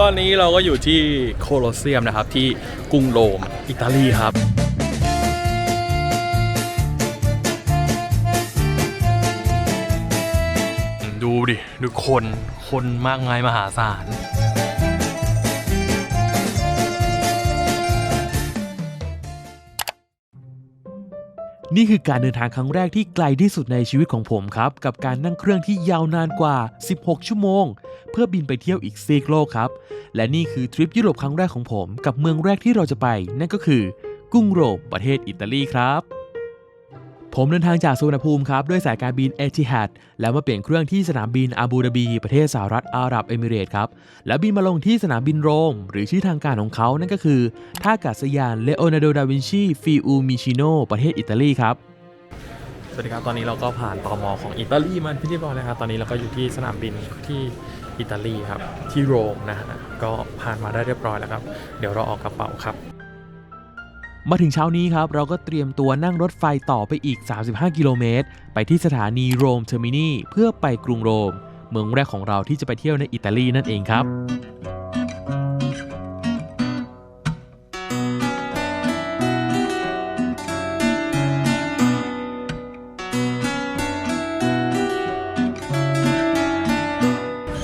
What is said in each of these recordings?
ตอนนี้เราก็อยู่ที่โคลอสเซียมนะครับ ที่กรุงโรม อิตาลีครับดูดิ ดูคน คนมากมายมหาศาล นี่คือการเดินทางครั้งแรกที่ไกลที่สุดในชีวิตของผมครับ กับการนั่งเครื่องที่ยาวนานกว่า 16 ชั่วโมง เพื่อบินไปเที่ยวอีกซีกโลกครับ และนี่คือทริปยุโรปครั้งแรกของผม กับเมืองแรกที่เราจะไป นั่นก็คือ กรุงโรมประเทศอิตาลีครับ ผมเดินทางจากสุวรรณภูมิครับด้วยสายการบินเอติฮัดแล้วมาเปลี่ยนเครื่องที่สนามบินอาบูดาบี ประเทศสหรัฐอาหรับเอมิเรตส์ครับ แล้วบินมาลงที่สนามบินโรม หรือชื่อทางการของเขานั่นก็คือ ท่าอากาศยานเลโอนาร์โด ดาวินชี ฟิอูมิชิโน ประเทศอิตาลีครับ สวัสดีครับ ตอนนี้เราก็ผ่านตอมอของอิตาลีมาเป็นที่เรียบร้อยแล้วครับ ตอนนี้เราก็อยู่ที่สนามบินที่อิตาลีครับ ที่โรมนะฮะ ก็ผ่านมาได้เรียบร้อยแล้วครับ เดี๋ยวเราออกกระเป๋าครับ มาถึงเช้านี้ครับ เราก็เตรียมตัวนั่งรถไฟต่อไปอีก 35 กิโลเมตร ไปที่สถานีโรมเทอร์มินีเพื่อไปกรุงโรม เมืองแรกของเราที่จะไปเที่ยวในอิตาลีนั่นเองครับ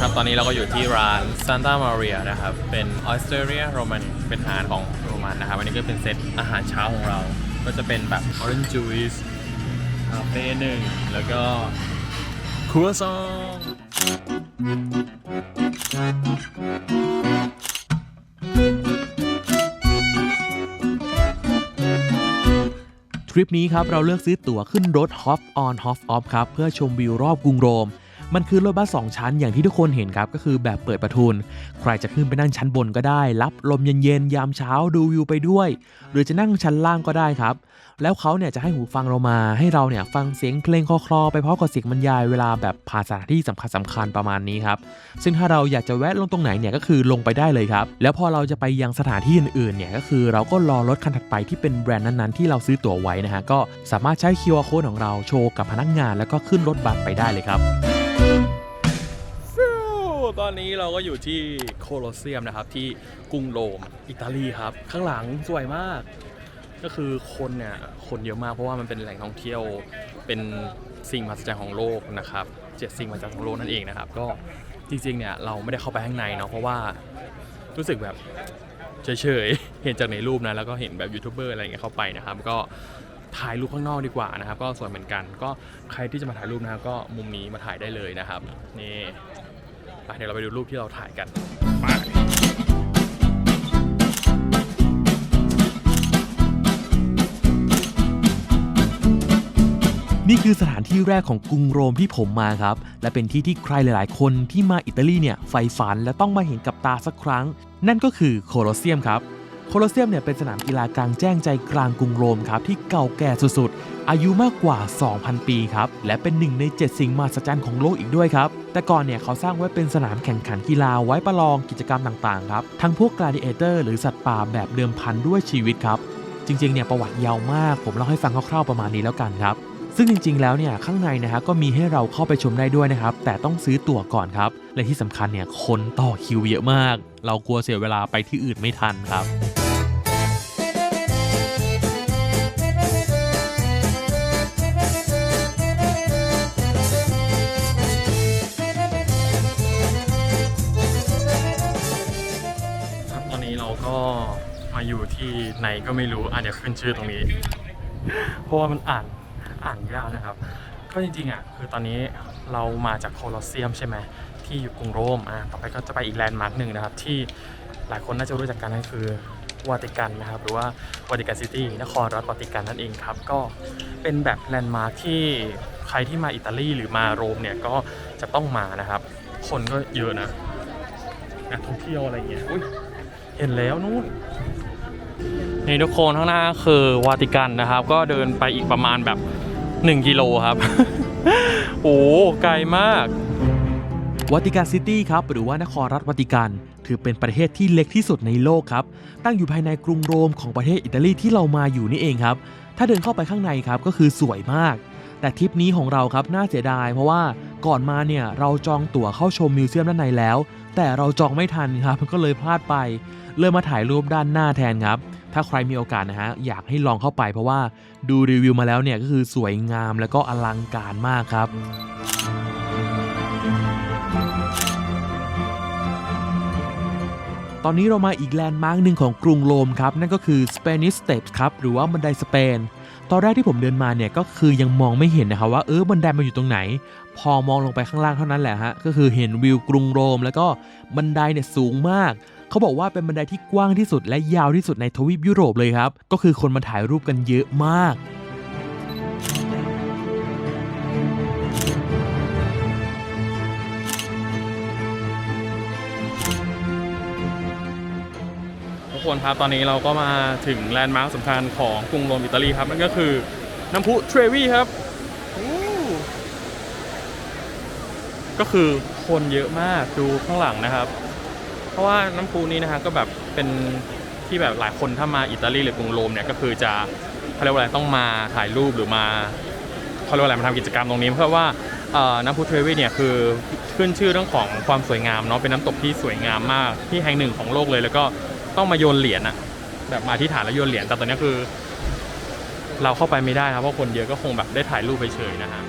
ครับตอนนี้เราก็อยู่ที่ร้าน Santa Maria นะครับ เป็น Osteria Roman เป็นอาหารของ โรมันนะครับ อันนี้ก็เป็นเซตอาหารเช้าของเรา ก็จะเป็นแบบ Orange Juice คาเฟ่หนึ่งแล้วก็ครัวซองทริปนี้ครับ เราเลือกซื้อตั๋วขึ้นรถ Hop on Hop off ครับ เพื่อชมวิวรอบกรุงโรม มันคือรถบัส2ชั้นอย่างที่ทุกคนเห็นครับก็คือแบบเปิดประทุน ใครจะขึ้นไปนั่งชั้นบนก็ได้ รับลมเย็นๆยามเช้าดูวิวไปด้วย หรือจะนั่งชั้นล่างก็ได้ครับ แล้วเขาเนี่ยจะให้หูฟังเรามา ให้เราเนี่ยฟังเสียงเพลงคลอๆไปพร้อมกับเสียงบรรยายเวลาแบบผ่านสถานที่สำคัญสำคัญๆประมาณนี้ครับ ซึ่งถ้าเราอยากจะแวะลงตรงไหนเนี่ยก็คือลงไปได้เลยครับ แล้วพอเราจะไปยังสถานที่อื่นๆเนี่ยก็คือเราก็รอรถคันถัดไปที่เป็นแบรนด์นั้นๆที่เราซื้อตั๋วไว้นะฮะก็สามารถใช้ QR code ของเราโชว์กับพนักงาน แล้วก็ขึ้นรถบัสไปได้เลยครับ ตอนนี้เราก็อยู่ที่โคลอสเซียมนะครับ ที่กรุงโรมอิตาลีครับ ข้างหลังสวยมาก ก็คือคนเนี่ยคนเยอะมากเพราะว่ามันเป็นแหล่งท่องเที่ยวเป็นสิ่งมหัศจรรย์ของโลกนะครับเจ็ดสิ่งมหัศจรรย์ของโลกนั่นเองนะครับ ก็จริงๆเนี่ยเราไม่ได้เข้าไปข้างในเนาะเพราะว่ารู้สึกแบบเฉยๆ เห็นจากในรูปนะแล้วก็เห็นแบบยูทูบเบอร์อะไรเงี้ยเข้าไปนะครับ ก็ถ่ายรูปข้างนอกดีกว่านะครับ ก็สวยเหมือนกัน ก็ใครที่จะมาถ่ายรูปนะครับ ก็มุมนี้มาถ่ายได้เลยนะครับนี่ ไปเดี๋ยวเราไปดูรูปที่เราถ่ายกันไปนี่คือสถานที่แรกของกรุงโรมที่ผมมาครับ และเป็นที่ที่ใครหลาย ๆ คนที่มาอิตาลีเนี่ยใฝ่ฝันและต้องมาเห็นกับตาสักครั้ง นั่นก็คือโคลอสเซียมครับ โคลอสเซียมเนี่ยเป็นสนามกีฬากลางแจ้งใจกลางกรุงโรมครับที่เก่าแก่สุดๆ อายุมากกว่า 2,000 ปีครับ และเป็นหนึ่งใน 7 สิ่งมหัศจรรย์ของโลกอีกด้วยครับ แต่ก่อนเนี่ยเขาสร้างไว้เป็นสนามแข่งขันกีฬาไว้ประลองกิจกรรมต่างๆครับทั้งพวกกลาดิเอเตอร์หรือสัตว์ป่าแบบเดิมพันด้วยชีวิตครับ จริงๆเนี่ยประวัติยาวมาก ผมเล่าให้ฟังคร่าวๆประมาณนี้แล้วกันครับ ซึ่งจริงๆ แล้วเนี่ยข้างในนะฮะก็มีให้เราเข้าไปชมได้ด้วยนะครับ แต่ต้องซื้อตั๋วก่อนครับ และที่สำคัญเนี่ยคนต่อคิวเยอะมาก เรากลัวเสียเวลาไปที่อื่นไม่ทันครับครับตอนนี้เราก็มาอยู่ที่ไหนก็ไม่รู้อะเดี๋ยวขึ้นชื่อตรงนี้ เพราะว่ามันอ่าน อ่านยากนะครับ ก็จริงๆอะคือตอนนี้เรามาจากโคลอสเซียมใช่ไหมที่อยู่กรุงโรมอะต่อไปก็จะไปอีกแลนด์มาร์กหนึ่งนะครับ ที่หลายคนน่าจะรู้จักกันนั่นคือวาติกันนะครับ หรือว่าวาติกันซิตี้นครรัฐวาติกันนั่นเองครับ ก็เป็นแบบแลนด์มาร์กที่ใครที่มาอิตาลีหรือมาโรมเนี่ยก็จะต้องมานะครับ คนก็เยอะนะนักท่องเที่ยวอะไรเงี้ยอุ๊ยเห็นแล้วนู่นนี่ทุกคนข้างหน้าคือวาติกันนะครับ ก็เดินไปอีกประมาณแบบ 1 กิโลครับ โอ้ไกลมากวาติกันซิตี้ครับ หรือว่านครรัฐวาติกัน ถือเป็นประเทศที่เล็กที่สุดในโลกครับ ตั้งอยู่ภายในกรุงโรมของประเทศอิตาลีที่เรามาอยู่นี่เองครับ ถ้าเดินเข้าไปข้างในครับก็คือสวยมาก แต่ทริปนี้ของเราครับน่าเสียดาย เพราะว่าก่อนมาเนี่ยเราจองตั๋วเข้าชมมิวเซียมด้านในแล้ว แต่เราจองไม่ทันครับก็เลยพลาดไป เลยมาถ่ายรูปด้านหน้าแทนครับ ถ้าใครมีโอกาสนะฮะอยากให้ลองเข้าไป เพราะว่าดูรีวิวมาแล้วเนี่ยก็คือสวยงามแล้วก็อลังการมากครับตอนนี้เรามาอีกแลนด์มาร์กหนึ่งของกรุงโรมครับ นั่นก็คือ Spanish Steps ครับ หรือว่าบันไดสเปน ตอนแรกที่ผมเดินมาเนี่ยก็คือยังมองไม่เห็นนะครับว่าเออบันไดมันอยู่ตรงไหน พอมองลงไปข้างล่างเท่านั้นแหละฮะก็คือเห็นวิวกรุงโรม แล้วก็บันไดเนี่ยสูงมากเขาบอกว่าเป็นบันไดที่กว้างที่สุดและยาวที่สุดในทวีปยุโรปเลยครับ ก็คือคนมาถ่ายรูปกันเยอะมาก ทุกคนครับ ตอนนี้เราก็มาถึงแลนด์มาร์คสำคัญของกรุงโรมอิตาลีครับ นั่นก็คือน้ำพุเทรวีครับอู้ก็คือคนเยอะมากดูข้างหลังนะครับ เพราะว่าน้ำพุนี้นะฮะก็แบบเป็นที่แบบหลายคนถ้ามาอิตาลีหรือกรุงโรมเนี่ยก็คือจะเขาเรียกว่าอะไรต้องมาถ่ายรูปหรือมาเขาเรียกว่าอะไรมาทำกิจกรรมตรงนี้เพราะว่าเอ่อน้ำพุเทรวีเนี่ยคือขึ้นชื่อเรื่องของความสวยงามเนาะเป็นน้ำตกที่สวยงามมากที่แห่งหนึ่งของโลกเลยแล้วก็ ต้องมาโยนเหรียญอะแบบมาที่ฐานแล้วโยนเหรียญแต่ตอนนี้คือ เราเข้าไปไม่ได้ครับเพราะคนเยอะก็คงแบบได้ถ่ายรูปไปเฉยนะฮะ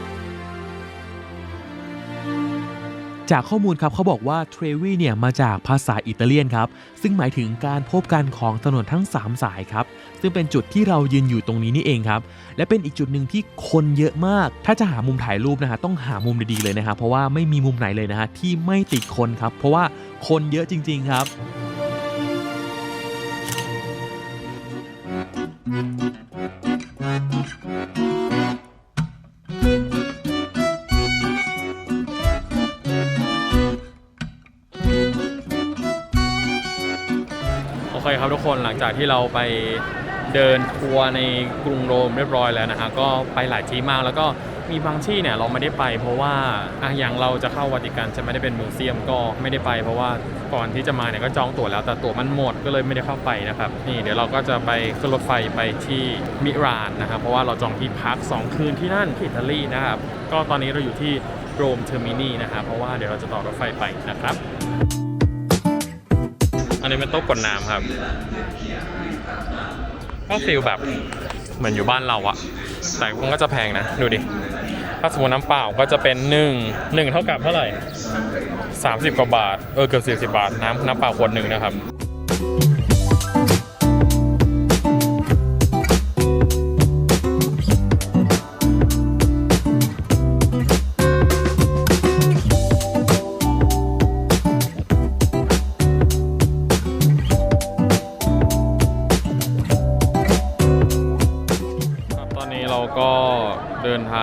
จากข้อมูลครับเขาบอกว่าเทรวีเนี่ยมาจากภาษาอิตาเลียนครับ ซึ่งหมายถึงการพบกันของถนนทั้ง 3 สายครับ ซึ่งเป็นจุดที่เรายืนอยู่ตรงนี้นี่เองครับ และเป็นอีกจุดหนึ่งที่คนเยอะมาก ถ้าจะหามุมถ่ายรูปนะฮะต้องหามุมดีๆเลยนะครับเพราะว่าไม่มีมุมไหนเลยนะฮะที่ไม่ติดคนครับ เพราะว่าคนเยอะจริง ๆ ครับ เคครับทุกคนหลังจากที่เราไปเดินทัวร์ในกรุงโรมเรียบร้อยแล้วนะฮะก็ไปหลายที่มากแล้วก็มีบางที่เนี่ยเราไม่ได้ไป เพราะว่าอะอย่างเราจะเข้าวาติกันจะไม่ได้เป็นมิวเซียมก็ไม่ได้ไป เพราะว่าก่อนที่จะมาเนี่ยก็จองตั๋วแล้ว แต่ตั๋วมันหมดก็เลยไม่ได้เข้าไปนะครับนี่เดี๋ยวเราก็จะไปขึ้นรถไฟไปที่มิรานนะครับเพราะว่าเราจองที่พัก 2 คืนที่นั่นที่อิตาลีนะครับก็ตอนนี้เราอยู่ที่โรมเทอร์มินีนะครับเพราะว่าเดี๋ยวเราจะต่อรถไฟไปนะครับ อันนี้เป็นโต๊ะกดน้ำครับ ก็ฟีลแบบเหมือนอยู่บ้านเราอะแต่มันก็จะแพงนะ ดูดิ ถ้าสมมติน้ำเปล่าก็จะเป็นหนึ่งหนึ่งเท่ากับเท่าไหร่ 30 กว่าบาท เออเกือบ40 บาท น้ำน้ำเปล่าขวดหนึ่งนะครับ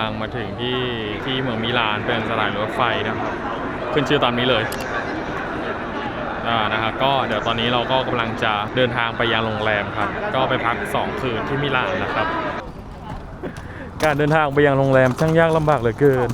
างมาถึงที่ที่เมืองมิลานเป็นสถานีรถไฟนะครับขึ้นชื่อตามนี้เลยอ่านะครับก็เดี๋ยวตอนนี้เราก็กำลังจะเดินทางไปยังโรงแรมครับ ก็ไปพัก 2 คืนที่มิลานนะครับ การเดินทางไปยังโรงแรมช่างยากลำบากเหลือเกิน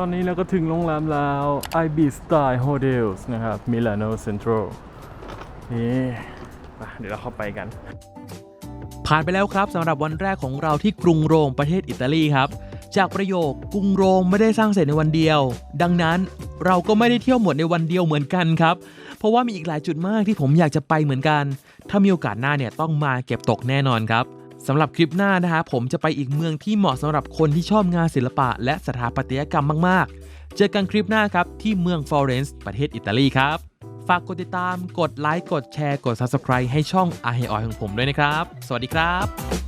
ตอนนี้เราก็ถึงโรงแรมแล้ว IB Style Hotels นะครับ Milano Central นี่ไปเดี๋ยวเราเข้าไปกัน ผ่านไปแล้วครับสำหรับวันแรกของเราที่กรุงโรมประเทศอิตาลีครับ จากประโยคกรุงโรมไม่ได้สร้างเสร็จในวันเดียว ดังนั้นเราก็ไม่ได้เที่ยวหมดในวันเดียวเหมือนกันครับ เพราะว่ามีอีกหลายจุดมากที่ผมอยากจะไปเหมือนกัน ถ้ามีโอกาสหน้าเนี่ยต้องมาเก็บตกแน่นอนครับ สำหรับคลิปหน้านะฮะผมจะไปอีกเมืองที่เหมาะสำหรับคนที่ชอบงานศิลปะ และสถาปัตยกรรมมากๆ เจอกันคลิปหน้าครับ ที่เมืองฟลอเรนซ์ประเทศอิตาลีครับ ฝากกดติดตาม กดไลค์ กดแชร์ กด Subscribe ให้ช่องอาเฮออยของผมด้วยนะครับ สวัสดีครับ